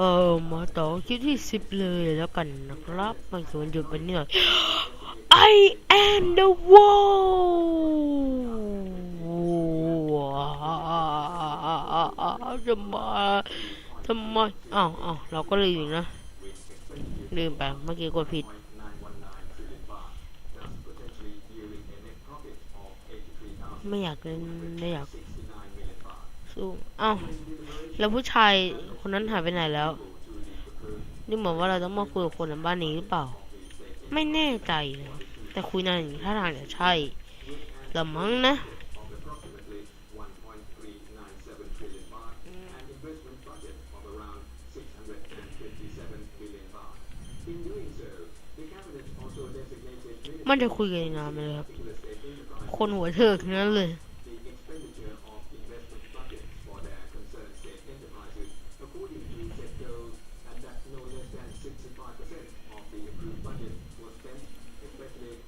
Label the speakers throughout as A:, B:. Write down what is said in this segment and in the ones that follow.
A: เออมาต่อคลิปที่สิบเลยแล้วกันนะครับบาสวนหยุดไปนิดหน่อย I am the wall จะมาทำไมอ้าวอ้าวเราก็ลืมนะ ลืมไปเมื่อกี้กดผิดไม่อยากเล่นไม่อยาก สู้เอ้าแล้วผู้ชายคนนั้นหายไปไหนแล้ว นี่เหมือนว่าเราต้องมาคุยกับคนในบ้านนี้หรือเปล่า ไม่แน่ใจแต่คุยนานอย่างท่าทางจะใช่ละมั้งนะมันจะคุยกันนานไหมเลยครับ คนหัวเถิกนั้นเลย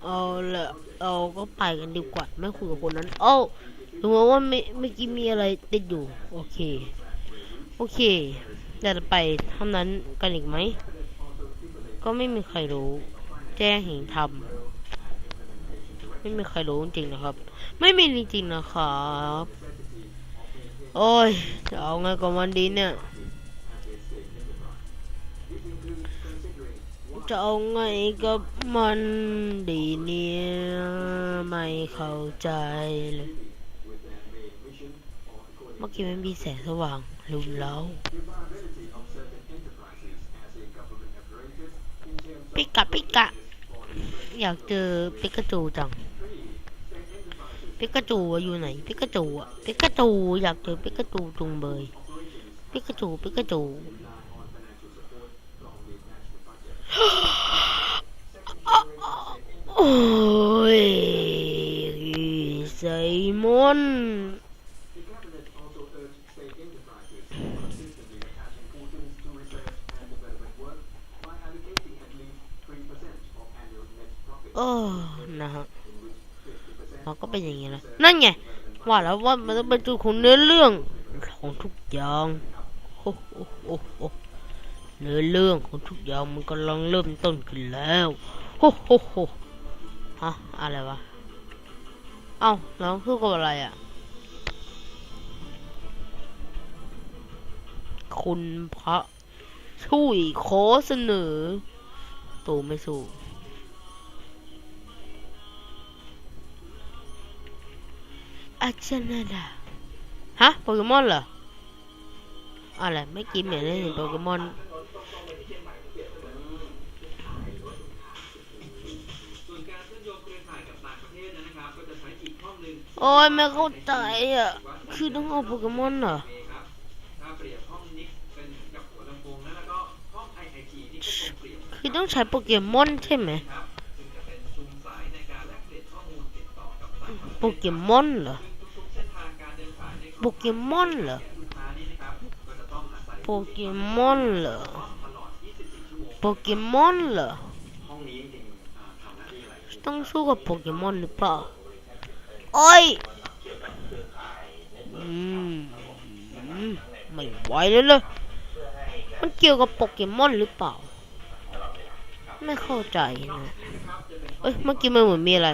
A: เอาละเราก็ไปกันดีกว่าไม่คุยกับคนนั้น เอ้ารู้ไหมว่าไม่เมื่อกี้มีอะไรติดอยู่ โอเค โอเคเดี๋ยวจะไปทำนั้นกันอีกไหม ก็ไม่มีใครรู้ แจ้งเห็นทำไม่มีใครรู้จริงๆนะครับ ไม่มีจริงๆนะครับ โอ้ยจะเอาไงกับวันดีเนี่ย จะเอาไงกับมันดีเนี่ยไม่เข้าใจเลย เมื่อกี้มันมีแสงสว่างลุมเล้าปิกะปิกะ อยากเจอปิกาจูจังปิกาจูอะอยู่ไหนปิกาจูอะปิกาจูอยากเจอปิกาจูจุงเบยปิกาจูปิกาจู โอ้ยไซมอนโอ้นะฮะมันก็เป็นอย่างนี้แหละนั่นไง ว่าแล้วว่ามันต้องเป็นจุดของเนื้อเรื่องของทุกอย่างโอ้โหโอ้โหเนื้อเรื่องของทุกอย่างมันกำลังเริ่มต้นขึ้นแล้วโอ้โหโห ฮะ อะไรวะ เอ้าแล้วคือกับอะไรอะ คุณพระช่วยขอเสนอ ตูไม่สู้อาจารย์นะดาฮะ โปเกมอนเหรอ อะไร ไม่กินเหมือนได้เห็นโปเกมอน โอ้ยไม่เข้าใจอะ คือต้องเอาโปเกมอนเหรอคือต้องใช้โปเกมอนใช่ไหมโปเกมอนเหรอโปเกมอนเหรอโปเกมอนเหรอโปเกมอนเหรอ ต้องสู้กับโปเกมอนหรือเปล่า โอ้ยอืมอืม ไม่ไหวแล้วเลยมันเกี่ยวกับโปเกมอนหรือเปล่า ไม่เข้าใจนะ เอ้ย เมื่อกี้มันเหมือนมีอะไร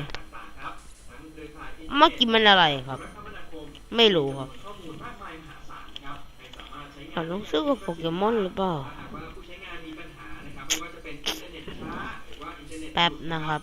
A: เมื่อกี้มันอะไรครับ ไม่รู้ครับเราต้องสู้กับโปเกมอนหรือเปล่า แป๊บนะครับ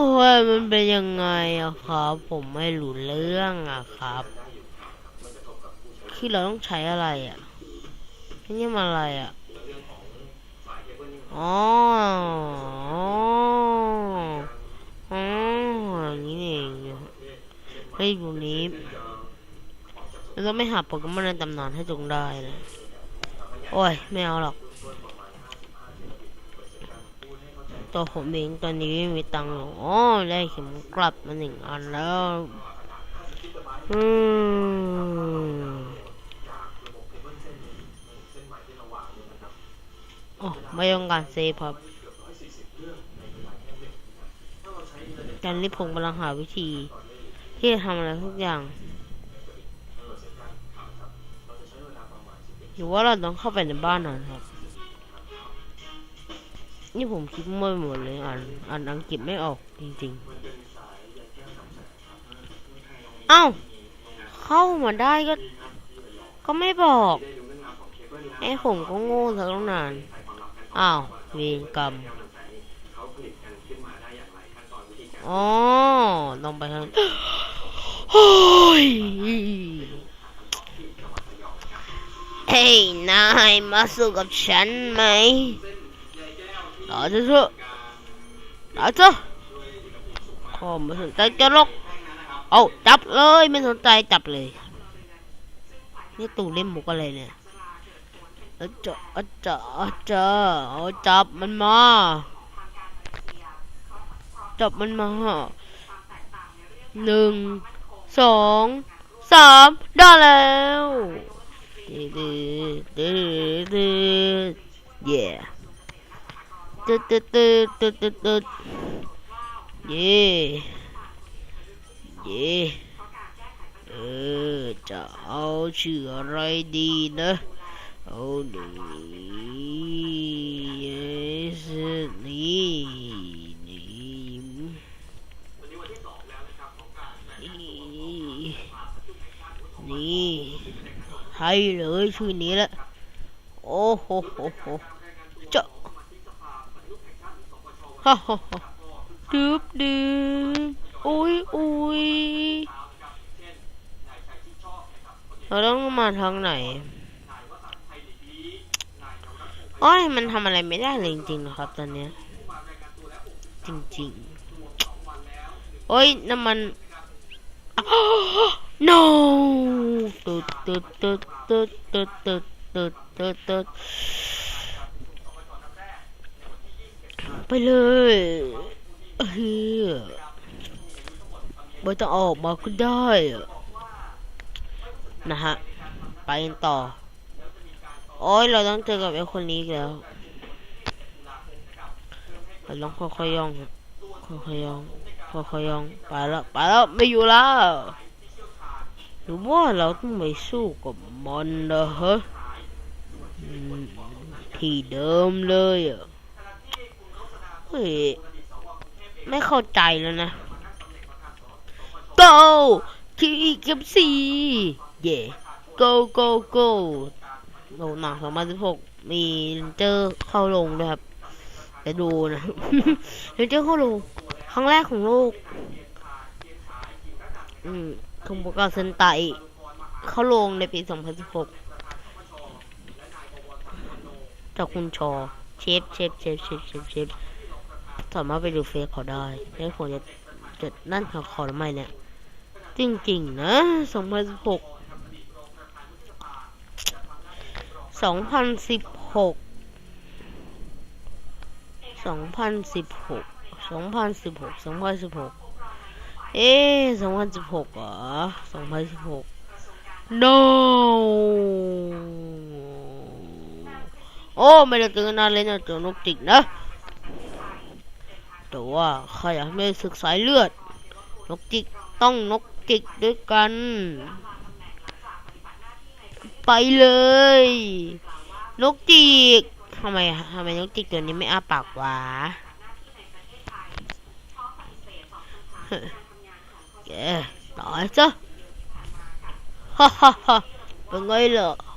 B: โอ้
A: ยมันเป็นยังไงอะครับ ผมไม่รู้เรื่องอะครับ คือเราต้องใช้อะไรอะนี่มันอะไรอะ
B: เรื่องของสายเคเบิลนี่
A: อ๋ออ๋ออย่างนี้เองเฮ้ยตรงนี้เราต้องไม่หาโปเกมอนในตำนานให้จงได้นะโอ้ย ไม่เอาหรอก ตัวผมเองตอนนี้ไม่มีตังค์หรอกอ๋อได้เข็มกลัดมาหนึ่งอันแล้วอืมโอ้ไม่ต้องการเซฟครับตอนนี้ผมกำลังหาวิธี ที่จะทำอะไรทุกอย่างหรือว่าเราต้องเข้าไปในบ้านน่อยครับ นี่ผมคิดมั่วไปหมดเลยอ่านอ่านอังกฤษไม่ออกจริงๆ เอ้า เข้ามาได้ก็ ก็ไม่บอกไอ้ผมก็โง่ซะตั้งนาน อ้าวเวรกรรม
B: อ๋อ
A: ลองไปทางโอ้ยเฮ้ยนายมาสู้กับฉันไหม 나와주세요 나왔어 어 무슨 딸자록 어우 짭러이 무슨 딸 짭러이 นี่ตู่เล่นมุกอะไรเนี่ยอจ๊ะอจ๊ะอจ๊ะจับมันมา จับมันมาหนึ่งสองสามได้แล้วดีดีดีดีเย่ ตึ๊ดตึ๊ดตึ๊ดตึ๊ดตึ๊ดตึ๊ดเย่เย่เออจะเอาชื่ออะไรดีนะเอาหนี่เยสนี่นี่นี่ให้เลยชื่อนี้ละโอ้โหโหโหเจ้า ฮ่าฮ่าฮ่าดึบดึบอุ้ยอุ้ยเราต้องมาทางไหนโอ้ยมันทำอะไรไม่ได้เลยจริงๆนะครับตอนนี้ จริงๆ โอ้ยน้ำมัน no ตึ๊ดตึ๊ดตึ๊ดตึ๊ดตึ๊ดตึ๊ดตึ๊ดตึ๊ดตึ๊ด ไปเลยเฮ้ยไม่ต้องออกมาก็ได้ นะฮะ ไปกันต่อ โอ้ยเราต้องเจอกับไอ้คนนี้แล้วเราต้องค่อยๆย่องค่อยๆย่องค่อยๆย่องไปแล้วไปแล้วไม่อยู่แล้วหรือว่าเราต้องไปสู้กับมันนะฮะอืมที่เดิมเลยอะ เฮ้ยไม่เข้าใจแล้วนะ go ที่เก็บสีเย่ go go go โหหนังสองพันสิบหกมีเจอเข้าลงด้วยครับไปดูนะเจอเข้าลงครั้งแรกของโลก อืมคุมประกาเซนไตเข้าลงในปี2016จากคุณชอ เชฟเชฟเชฟเชฟเชฟเชฟ สามารถไปดูเฟซเขาได้ให้ผมจะจะนั่นเขาขอทำไมเนี่ย จริงๆนะสองพันสิบหกสองพันสิบหกสองพันสิบหกสองพันสิบหกสองพันสิบหกเอ๊สองพันสิบหกเหรอสองพันสิบหก no โอ้ ไม่ได้เจอนานเลยนะเจอนกจิกนะ แต่ว่าข้าอยากไม่ศึกสายเลือด นกจิกต้องนกจิกด้วยกัน ไปเลย นกจิกทำไมทำไมนกจิกตัวนี้ไม่อ้าปากวะแกตายซะฮ่าฮ่าฮ่าเป็นไงล่ะ